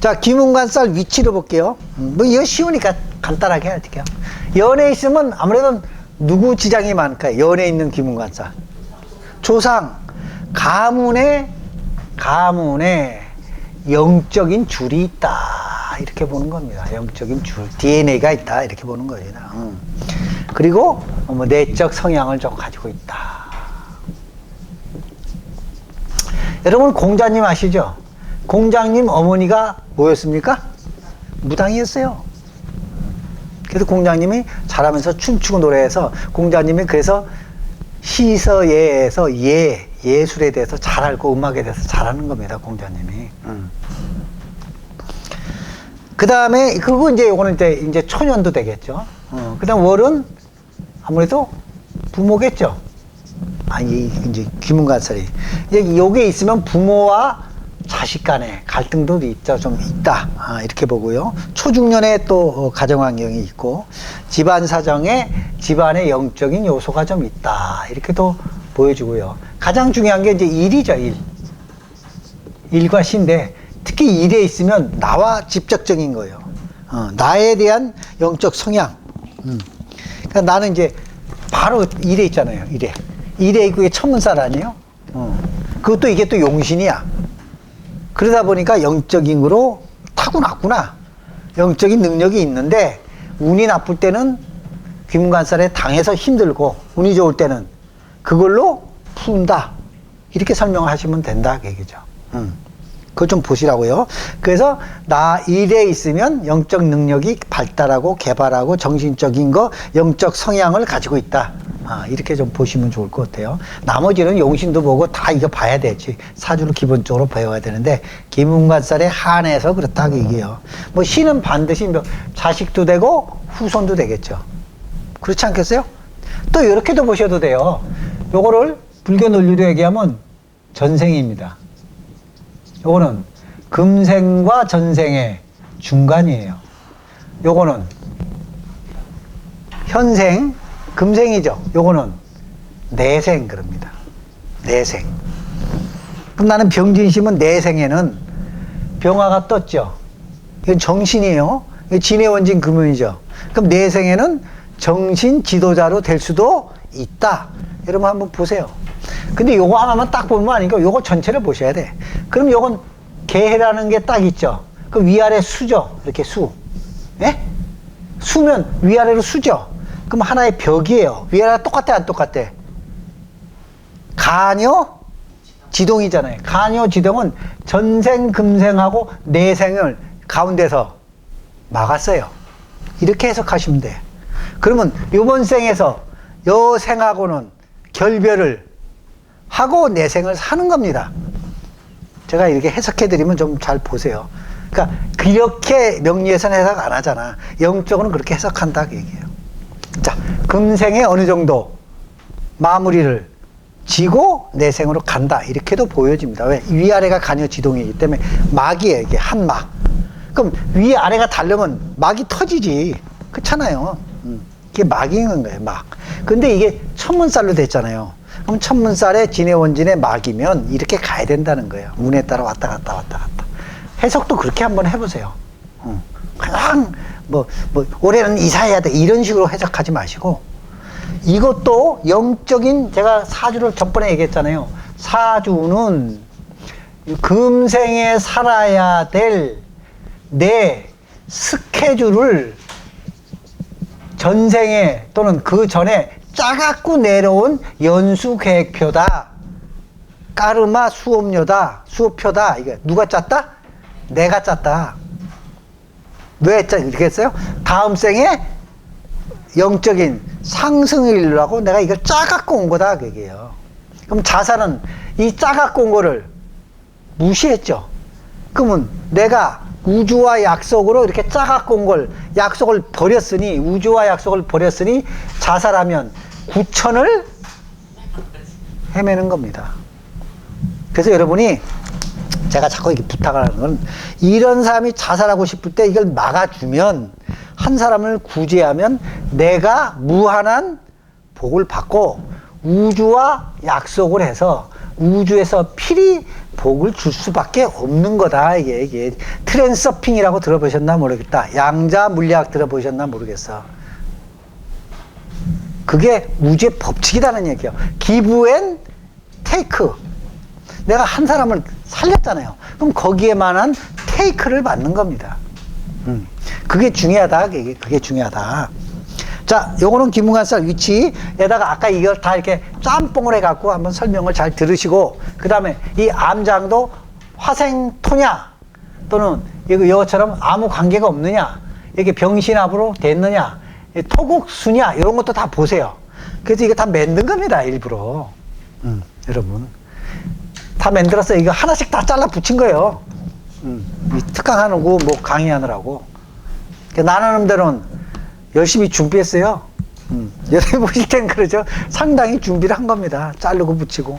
자, 기문관살 위치로 볼게요. 음, 뭐, 이거 쉬우니까 간단하게 할게요. 연에 있으면 아무래도 누구 지장이 많을까요? 연에 있는 기문관살. 조상, 가문에, 가문에 영적인 줄이 있다. 이렇게 보는 겁니다. 영적인 줄. DNA가 있다. 이렇게 보는 겁니다. 음. 그리고 뭐 내적 성향을 좀 가지고 있다. 여러분 공자님 아시죠? 공자님 어머니가 뭐였습니까? 무당이었어요. 그래서 공자님이 잘하면서 춤추고 노래해서 공자님이 그래서 시서예에서 예 예술에 대해서 잘 알고 음악에 대해서 잘하는 겁니다. 공자님이. 음. 그 다음에 그리고 이제 요거는 이제 이제 초년도 되겠죠. 어, 그다음 월은 아무래도 부모겠죠. 아니 이제 귀문관살이 이제 요게 있으면 부모와 자식 간의 갈등도 있죠 좀 있다. 아, 이렇게 보고요. 초중년에 또 어, 가정 환경이 있고 집안 사정에 집안의 영적인 요소가 좀 있다. 이렇게도 보여주고요. 가장 중요한 게 이제 일이죠 일. 일과 시인데 특히 일에 있으면 나와 직접적인 거예요. 어, 나에 대한 영적 성향. 음. 그러니까 나는 이제 바로 일에 있잖아요 일에. 일에 있고 이게 천문살 아니에요? 어. 그것도 이게 또 용신이야 그러다 보니까 영적인 거로 타고났구나. 영적인 능력이 있는데 운이 나쁠 때는 귀문관살에 당해서 힘들고 운이 좋을 때는 그걸로 푼다. 이렇게 설명하시면 된다. 그 얘기죠. 음. 그걸 좀 보시라고요. 그래서 나 일에 있으면 영적 능력이 발달하고 개발하고 정신적인 거, 영적 성향을 가지고 있다. 아, 이렇게 좀 보시면 좋을 것 같아요. 나머지는 용신도 보고 다 이거 봐야 되지. 사주를 기본적으로 배워야 되는데 기문관살에 한해서 그렇다 그 얘기예요. 뭐 신은 반드시 뭐 자식도 되고 후손도 되겠죠. 그렇지 않겠어요? 또 이렇게도 보셔도 돼요. 요거를 불교 논리로 얘기하면 전생입니다. 요거는 금생과 전생의 중간이에요. 요거는 현생, 금생이죠. 요거는 내생 그럽니다. 내생. 그럼 나는 병진심은 내생에는 병화가 떴죠. 이건 정신이에요. 이건 진의 원진 금연이죠. 그럼 내생에는 정신 지도자로 될 수도 있다. 여러분 한번 보세요. 근데 요거 하나만 딱 보면 아니고 요거 전체를 보셔야 돼. 그럼 요건 개해라는 게 딱 있죠. 그 위아래 수죠. 이렇게 수. 예? 수면 위아래로 수죠. 그럼 하나의 벽이에요. 위아래가 똑같아 안 똑같아? 간여 지동이잖아요. 간여 지동은 전생 금생하고 내생을 가운데서 막았어요. 이렇게 해석하시면 돼. 그러면 요번 생에서 요 생하고는 결별을 하고 내생을 사는 겁니다. 제가 이렇게 해석해 드리면 좀 잘 보세요. 그러니까 그렇게 명리에서는 해석 안 하잖아. 영적으로는 그렇게 해석한다 그 얘기예요. 자, 금생에 어느 정도 마무리를 지고 내생으로 간다. 이렇게도 보여집니다. 왜? 위아래가 간여 지동이기 때문에 막이에요. 이게 한 막. 그럼 위아래가 다르면 막이 터지지. 그렇잖아요. 음, 이게 막인 거예요. 막. 근데 이게 천문살로 됐잖아요. 그럼 천문살에 진해 원진의 막이면 이렇게 가야 된다는 거예요. 운에 따라 왔다 갔다 왔다 갔다. 해석도 그렇게 한번 해보세요. 어. 그냥 뭐, 뭐 올해는 이사해야 돼 이런 식으로 해석하지 마시고 이것도 영적인 제가 사주를 전번에 얘기했잖아요. 사주는 금생에 살아야 될 내 스케줄을 전생에 또는 그 전에 짜갖고 내려온 연수 계획표다. 까르마 수업료다. 수업표다. 이게 누가 짰다? 내가 짰다. 왜 짜? 이렇게 했어요? 다음 생에 영적인 상승을 이루라고 내가 이걸 짜갖고 온 거다. 그게요. 그럼 자살은 이 짜갖고 온 거를 무시했죠. 그러면 내가 우주와 약속으로 이렇게 짜갖고 온 걸 약속을 버렸으니 우주와 약속을 버렸으니 자살하면 구천을 헤매는 겁니다. 그래서 여러분이 제가 자꾸 이렇게 부탁을 하는 건 이런 사람이 자살하고 싶을 때 이걸 막아주면 한 사람을 구제하면 내가 무한한 복을 받고 우주와 약속을 해서 우주에서 필히 복을 줄 수밖에 없는 거다. 이게, 이게 트랜서핑이라고 들어보셨나 모르겠다. 양자 물리학 들어보셨나 모르겠어. 그게 우주의 법칙이라는 얘기예요. 기브 앤 테이크. 내가 한 사람을 살렸잖아요. 그럼 거기에만한 테이크를 받는 겁니다. 음, 그게 중요하다. 그게, 그게 중요하다. 자, 요거는 기문관살 위치에다가 아까 이걸 다 이렇게 짬뽕을 해갖고 한번 설명을 잘 들으시고, 그 다음에 이 암장도 화생토냐, 또는 이거 이것처럼 아무 관계가 없느냐, 이게 병신압으로 됐느냐, 이 토국수냐, 이런 것도 다 보세요. 그래서 이게 다 만든 겁니다, 일부러. 음, 여러분. 다 만들어서 이거 하나씩 다 잘라 붙인 거예요. 음, 거, 뭐 강의하느라고. 그 나누는 대로는 열심히 준비했어요. 음, 여러분이 보실 땐 그러죠. 상당히 준비를 한 겁니다. 자르고 붙이고.